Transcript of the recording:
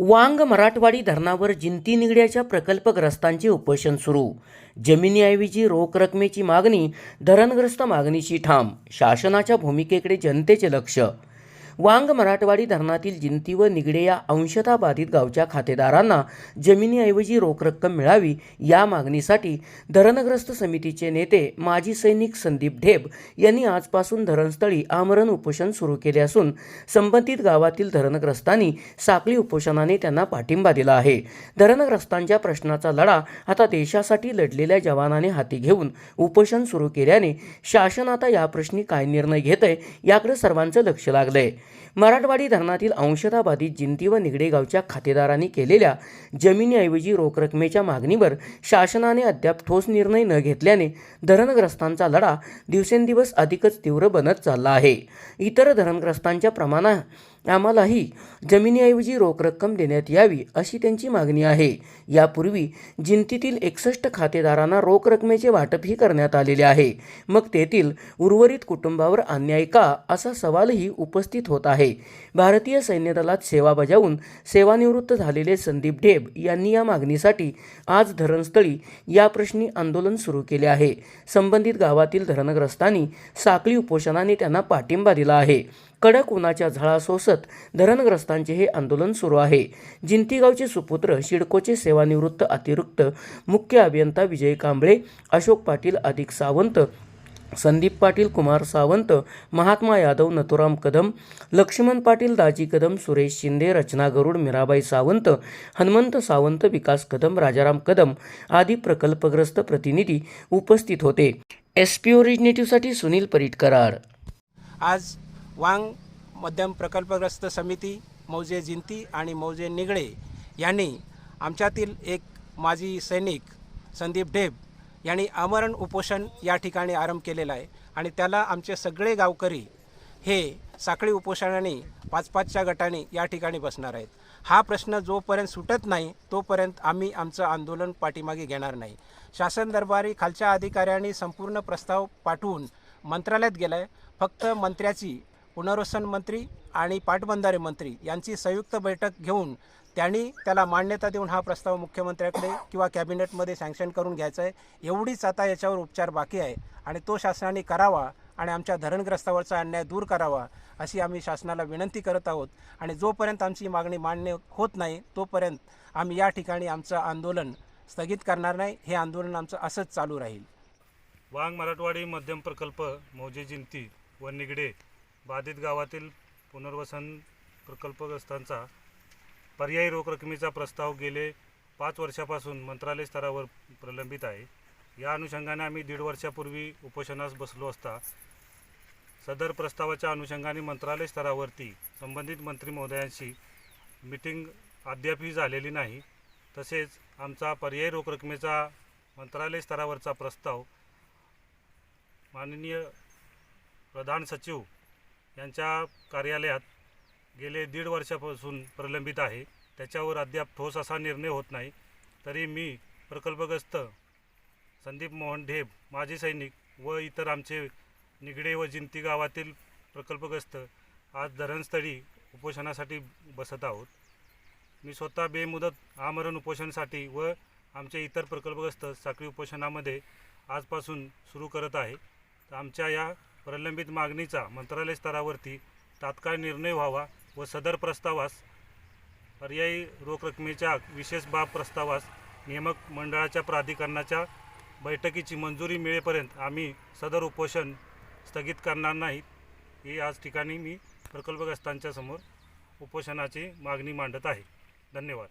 वांग मराठवाडी धरणावर जिंती निगड्याच्या प्रकल्पग्रस्तांचे उपोषण सुरू. जमिनीऐवजी रोख रकमेची मागणी धरणग्रस्त मागणीची ठाम शासनाच्या भूमिकेकडे जनतेचे लक्ष वांग मराठवाडी धरणातील जिंती व निगडे या अंशता बाधित गावच्या खातेदारांना जमिनीऐवजी रोख रक्कम मिळावी या मागणीसाठी धरणग्रस्त समितीचे नेते माजी सैनिक संदीप ढेब यांनी आजपासून धरणस्थळी आमरण उपोषण सुरू केले असून संबंधित गावातील धरणग्रस्तांनी साखळी उपोषणाने त्यांना पाठिंबा दिला आहे. धरणग्रस्तांच्या प्रश्नाचा लढा आता देशासाठी लढलेल्या जवानाने हाती घेऊन उपोषण सुरू केल्याने शासन आता या प्रश्नी काय निर्णय घेत आहे याकडे सर्वांचं लक्ष लागलंय. मराठवाडी धरणातील अंशतः बाधित जिंती व निगडे गावच्या खातेदारांनी केलेल्या जमिनीऐवजी रोख रकमेच्या मागणीवर शासनाने अद्याप ठोस निर्णय न घेतल्याने धरणग्रस्तांचा लढा दिवसेंदिवस अधिकच तीव्र बनत चालला आहे. इतर धरणग्रस्तांच्या प्रमाणा आम्हालाही जमिनीऐवजी रोख रक्कम देण्यात यावी अशी त्यांची मागणी आहे. यापूर्वी जिंतीतील एकसष्ट खातेदारांना रोख रकमेचे वाटपही करण्यात आलेले आहे. मग तेथील उर्वरित कुटुंबावर अन्याय का असा सवालही उपस्थित होत आहे. भारतीय सैन्य दलात सेवा बजावून सेवानिवृत्त झालेले संदीप ढेब यांनी या मागणीसाठी आज धरणस्थळी या प्रश्नी आंदोलन सुरू केले आहे. संबंधित गावातील धरणग्रस्तांनी साखळी उपोषणाने त्यांना पाठिंबा दिला आहे. कडक उन्हाच्या झळा सोसत धरणग्रस्तांचे हे आंदोलन सुरू आहे. जिंतीगावचे सुपुत्र शिडकोचे सेवानिवृत्त अतिरिक्त मुख्य अभियंता विजय कांबळे अशोक पाटील अधिक सावंत संदीप पाटील कुमार सावंत महात्मा यादव नथुराम कदम लक्ष्मण पाटील दाजी कदम सुरेश शिंदे रचना गरुड मीराबाई सावंत हनुमंत सावंत विकास कदम राजाराम कदम आदी प्रकल्पग्रस्त प्रतिनिधी उपस्थित होते. एस पी ओरिजिनेटिव्हसाठी सुनील परिटकराड आज वांग मध्यम प्रकल्पग्रस्त समिती मौजे जिंती आणि मौजे निगडे यांनी आमच्यातील एक माजी सैनिक संदीप ढेब यांनी आमरण उपोषण या ठिकाणी आरंभ केलेला आहे आणि त्याला आमचे सगळे गावकरी हे साखळी उपोषणाने पाच पाचच्या गटाने या ठिकाणी बसणार आहेत. हा प्रश्न जोपर्यंत सुटत नाही तोपर्यंत आम्ही आमचं आंदोलन पाठीमागे घेणार नाही. शासन दरबारी खालच्या अधिकाऱ्यांनी संपूर्ण प्रस्ताव पाठवून मंत्रालयात गेला आहे फक्त मंत्र्याची पुनर्वसन मंत्री आणि पाटबंधारे मंत्री यांची संयुक्त बैठक घेऊन त्यांनी त्याला मान्यता देऊन हा प्रस्ताव मुख्यमंत्र्याकडे किंवा कॅबिनेटमध्ये सँक्शन करून घ्यायचा आहे. एवढीच आता याच्यावर उपचार बाकी आहे आणि तो शासनाने करावा आणि आमच्या धरणग्रस्तावरचा अन्याय दूर करावा अशी आम्ही शासनाला विनंती करत आहोत. आणि जोपर्यंत आमची मागणी मान्य होत नाही तोपर्यंत आम्ही या ठिकाणी आमचं आंदोलन स्थगित करणार नाही. हे आंदोलन आमचं असंच चालू राहील. वांग मराठवाडी मध्यम प्रकल्प मौजे जिंती व निगडे बाधित गावातील पुनर्वसन प्रकल्पग्रस्तांचा पर्यायी रोख रकमेचा प्रस्ताव गेले पाच वर्षापासून मंत्रालय स्तरावर प्रलंबित आहे. या अनुषंगाने आम्ही दीड वर्षापूर्वी उपोषणास बसलो असता सदर प्रस्तावाच्या अनुषंगाने मंत्रालय स्तरावरती संबंधित मंत्री महोदयांशी मिटिंग अद्यापही झालेली नाही. तसेच आमचा पर्यायी रोख रकमेचा मंत्रालय स्तरावरचा प्रस्ताव माननीय प्रधान सचिव यांच्या कार्यालयात गेले दीड वर्षापासून प्रलंबित आहे. त्याच्यावर अद्याप ठोस असा निर्णय होत नाही. तरी मी प्रकल्पग्रस्त संदीप मोहन ढेब माजी सैनिक व इतर आमचे निगडे व जिंती गावातील प्रकल्पग्रस्त आज धरणस्थळी उपोषणासाठी बसत आहोत. मी स्वतः बेमुदत आमरण उपोषणासाठी व आमचे इतर प्रकल्पग्रस्त साखळी उपोषणामध्ये आजपासून सुरू करत आहे. तर आमच्या या प्रलंबित मागणीचा मंत्रालय स्तरावरती तात्काळ निर्णय व्हावा व सदर प्रस्तावास पर्यायी रोख रकमेच्या विशेष बाब प्रस्तावास नियामक मंडळाच्या प्राधिकरणाच्या बैठकीची मंजुरी मिळेपर्यंत आम्ही सदर उपोषण स्थगित करणार नाहीत हे आज ठिकाणी मी प्रकल्पग्रस्तांच्या समोर उपोषणाची मागणी मांडत आहे. धन्यवाद.